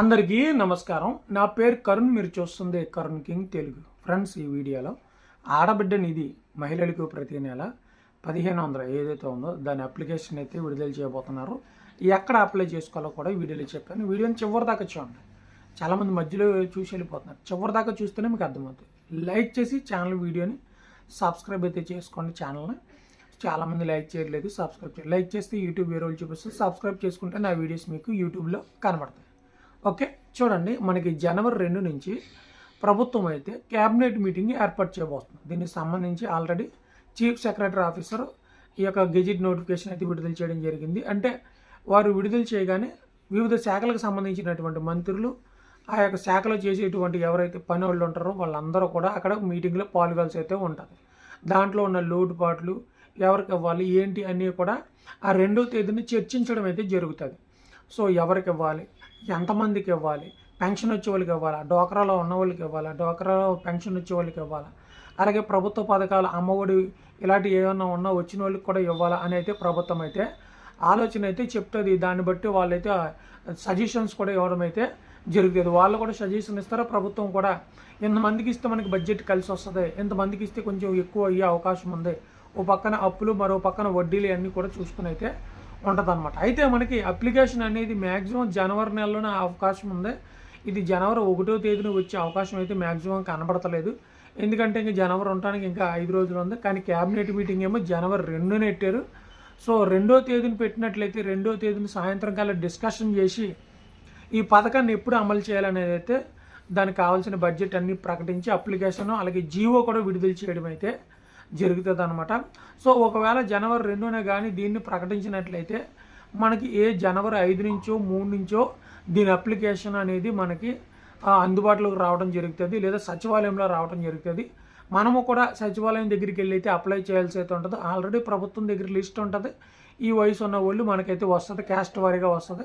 అందరికీ నమస్కారం. నా పేరు కరుణ్ మీరు చూస్తుంది కరుణ్ కింగ్ తెలుగు. ఫ్రెండ్స్ ఈ వీడియోలో ఆడబిడ్డ నిధి మహిళలకు ప్రతి నెల పదిహేను వందల ఏదైతే ఉందో దాని అప్లికేషన్ అయితే విడుదల చేయబోతున్నారు. ఎక్కడ అప్లై చేసుకోవాలో కూడా వీడియోలో చెప్పాను. వీడియోని చివరి దాకా చూడండి. చాలామంది మధ్యలో చూసి వెళ్ళిపోతున్నారు. చివరి దాకా చూస్తేనే మీకు అర్థమవుతుంది. లైక్ చేసి ఛానల్ వీడియోని సబ్స్క్రైబ్ అయితే చేసుకోండి ఛానల్ని. చాలామంది లైక్ చేయట్లేదు సబ్స్క్రైబ్ చేయాలి లైక్ చేస్తే యూట్యూబ్ వేరే వాళ్ళు చూపిస్తే సబ్స్క్రైబ్ చేసుకుంటే నా వీడియోస్ మీకు యూట్యూబ్లో కనబడతాయి. ఓకే చూడండి మనకి జనవరి రెండు నుంచి ప్రభుత్వం అయితే క్యాబినెట్ మీటింగ్ ఏర్పాటు చేయబోతుంది. దీనికి సంబంధించి ఆల్రెడీ చీఫ్ సెక్రటరీ ఆఫీసర్ ఈ యొక్క గెజిట్ నోటిఫికేషన్ అయితే విడుదల చేయడం జరిగింది. అంటే వారు విడుదల చేయగానే వివిధ శాఖలకు సంబంధించినటువంటి మంత్రులు ఆ యొక్క శాఖలో చేసేటువంటి ఎవరైతే పని వాళ్ళు ఉంటారో వాళ్ళందరూ కూడా అక్కడ మీటింగ్లో పాల్గొల్సి అయితే ఉంటుంది దాంట్లో ఉన్న లోటుపాట్లు ఎవరికి ఇవ్వాలి ఏంటి అన్నీ కూడా ఆ రెండో తేదీని చర్చించడం అయితే జరుగుతుంది. సో ఎవరికి ఇవ్వాలి ఎంతమందికి ఇవ్వాలి? పెన్షన్ వచ్చే వాళ్ళకి ఇవ్వాలా? డోకరాలో ఉన్న వాళ్ళకి ఇవ్వాలా? డోకరాలో పెన్షన్ వచ్చే వాళ్ళకి ఇవ్వాలా? అలాగే ప్రభుత్వ పథకాలు అమ్మఒడి ఇలాంటివి ఏమైనా ఉన్నా వచ్చిన వాళ్ళకి కూడా ఇవ్వాలా అని అయితే ప్రభుత్వం అయితే ఆలోచన అయితే చెప్తుంది. దాన్ని బట్టి వాళ్ళైతే సజెషన్స్ కూడా ఇవ్వడం అయితే జరుగుతుంది. వాళ్ళు కూడా సజెషన్ ఇస్తారో. ప్రభుత్వం కూడా ఎంతమందికి ఇస్తే మనకి బడ్జెట్ కలిసి వస్తుంది. ఎంతమందికి ఇస్తే కొంచెం ఎక్కువ అయ్యే అవకాశం ఉంది. ఓ పక్కన అప్పులు మరో పక్కన వడ్డీలు అన్నీ కూడా చూసుకుని అయితే ఉంటుందన్నమాట. అయితే మనకి అప్లికేషన్ అనేది మ్యాక్సిమం జనవరి నెలలోనే అవకాశం ఉంది. ఇది జనవరి ఒకటో తేదీన వచ్చే అవకాశం అయితే మ్యాక్సిమం కనబడతలేదు. ఎందుకంటే ఇంకా జనవరి ఉండటానికి ఇంకా ఐదు రోజులు ఉంది. కానీ క్యాబినెట్ మీటింగ్ ఏమో జనవరి రెండున పెట్టారు. సో రెండో తేదీని పెట్టినట్లయితే రెండో తేదీని సాయంత్రం కల్లా డిస్కషన్ చేసి ఈ పథకాన్ని ఎప్పుడు అమలు చేయాలనేది అయితే దానికి కావాల్సిన బడ్జెట్ అన్ని ప్రకటించి అప్లికేషన్ అలాగే జీవో కూడా విడుదల చేయడం అయితే జరుగుతుంది అనమాట సో ఒకవేళ జనవరి రెండునే కానీ దీన్ని ప్రకటించినట్లయితే మనకి ఏ జనవరి ఐదు నుంచో మూడు నుంచో దీని అప్లికేషన్ అనేది మనకి అందుబాటులోకి రావడం జరుగుతుంది. లేదా సచివాలయంలో రావడం జరుగుతుంది. మనము కూడా సచివాలయం దగ్గరికి వెళ్ళి అయితే అప్లై చేయాల్సి అయితే ఉంటుంది. ఆల్రెడీ ప్రభుత్వం దగ్గర లిస్ట్ ఉంటుంది. ఈ వయసు ఉన్న వాళ్ళు మనకైతే వస్తుంది క్యాస్ట్ వారీగా వస్తుంది.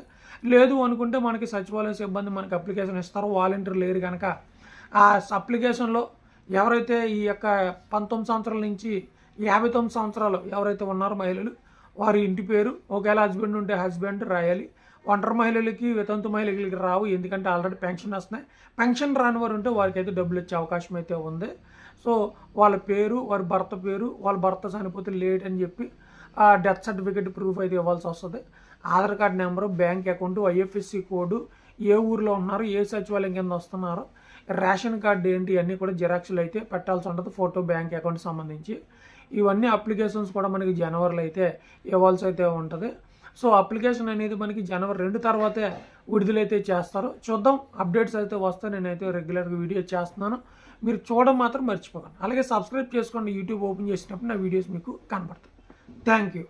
లేదు అనుకుంటే మనకి సచివాలయం సిబ్బంది మనకి అప్లికేషన్ ఇస్తారో. వాలంటీర్ లేరు కనుక ఆ అప్లికేషన్లో ఎవరైతే ఈ యొక్క పంతొమ్మిది సంవత్సరాల నుంచి యాభై తొమ్మిది సంవత్సరాలు ఎవరైతే ఉన్నారో మహిళలు వారి ఇంటి పేరు ఒకవేళ హస్బెండ్ ఉంటే హస్బెండ్ రాయాలి. ఒంటరి మహిళలకి వితంతు మహిళలకి రావు ఎందుకంటే ఆల్రెడీ పెన్షన్ వస్తున్నాయి. పెన్షన్ రాని వారు ఉంటే వారికి అయితే డబ్బులు ఇచ్చే అవకాశం అయితే ఉంది. సో వాళ్ళ పేరు వారి భర్త పేరు వాళ్ళ భర్త చనిపోతే లేట్ అని చెప్పి ఆ డెత్ సర్టిఫికేట్ ప్రూఫ్ అయితే ఇవ్వాల్సి వస్తుంది. Aadhaar card number bank account IFSC code ఏ ఊర్లో ఉన్నారు ఏ సచివాలయం కింద వస్తున్నారు రేషన్ కార్డు ఏంటి అన్నీ కూడా జిరాక్స్లు అయితే పెట్టాల్సి ఉంటుంది ఫోటో బ్యాంక్ అకౌంట్ సంబంధించి. ఇవన్నీ అప్లికేషన్స్ కూడా మనకి జనవరిలో అయితే ఇవ్వాల్సి అయితే ఉంటుంది. సో అప్లికేషన్ అనేది మనకి జనవరి రెండు తర్వాతే విడుదలైతే చేస్తారు. చూద్దాం అప్డేట్స్ అయితే వస్తే నేనైతే రెగ్యులర్గా వీడియో చేస్తున్నాను. మీరు చూడడం మాత్రం మర్చిపోకండి. అలాగే సబ్స్క్రైబ్ చేసుకోండి యూట్యూబ్ ఓపెన్ చేసినప్పుడు నా వీడియోస్ మీకు కనపడతాయి. Thank you.